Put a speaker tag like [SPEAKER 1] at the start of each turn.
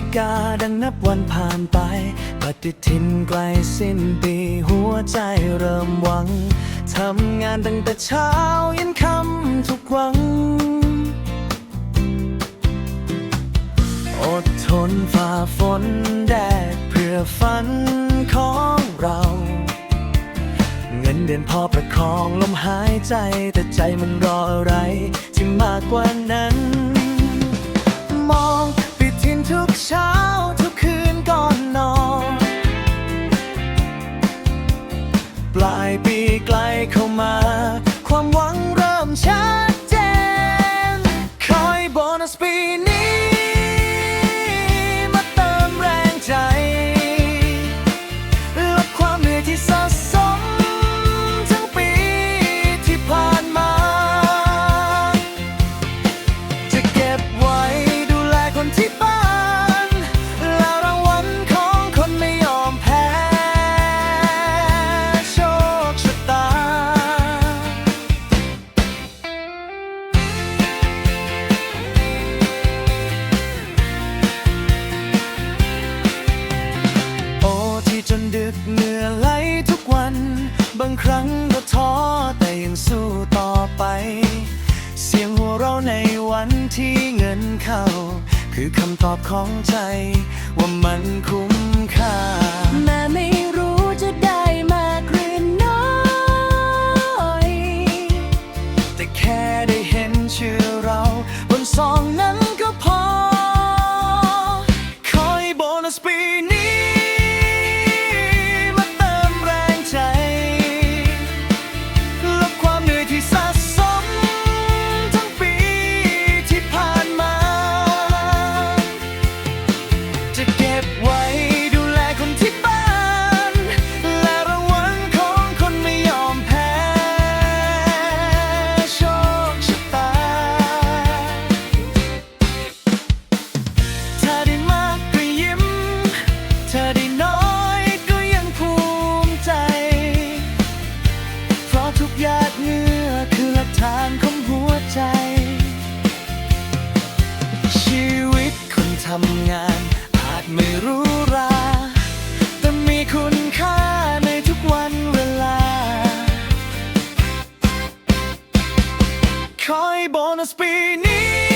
[SPEAKER 1] ฬิกาดังนับวันผ่านไป ปฏิทินใกล้สิ้นปีหัวใจเริ่มหวัง ทำงานตั้งแต่เช้ายันค่ำทุกวันอดทนฝ่าฝนแดดเพื่อฝันของเรา เงินเดือนพอประคองลมหายใจ แต่ใจมันรออะไร ที่มากกว่านั้น มอง ทุกเช้าทุกคืนก่อนนอน ปลายปีใกล้เข้ามา ความหวังเริ่มชัด คือคำตอบของใจว่ามันคุ้มำงาน อาจไม่รู้รา แต่มีคุณค่าในทุกวันเวลา คอยโบนัสปีนี้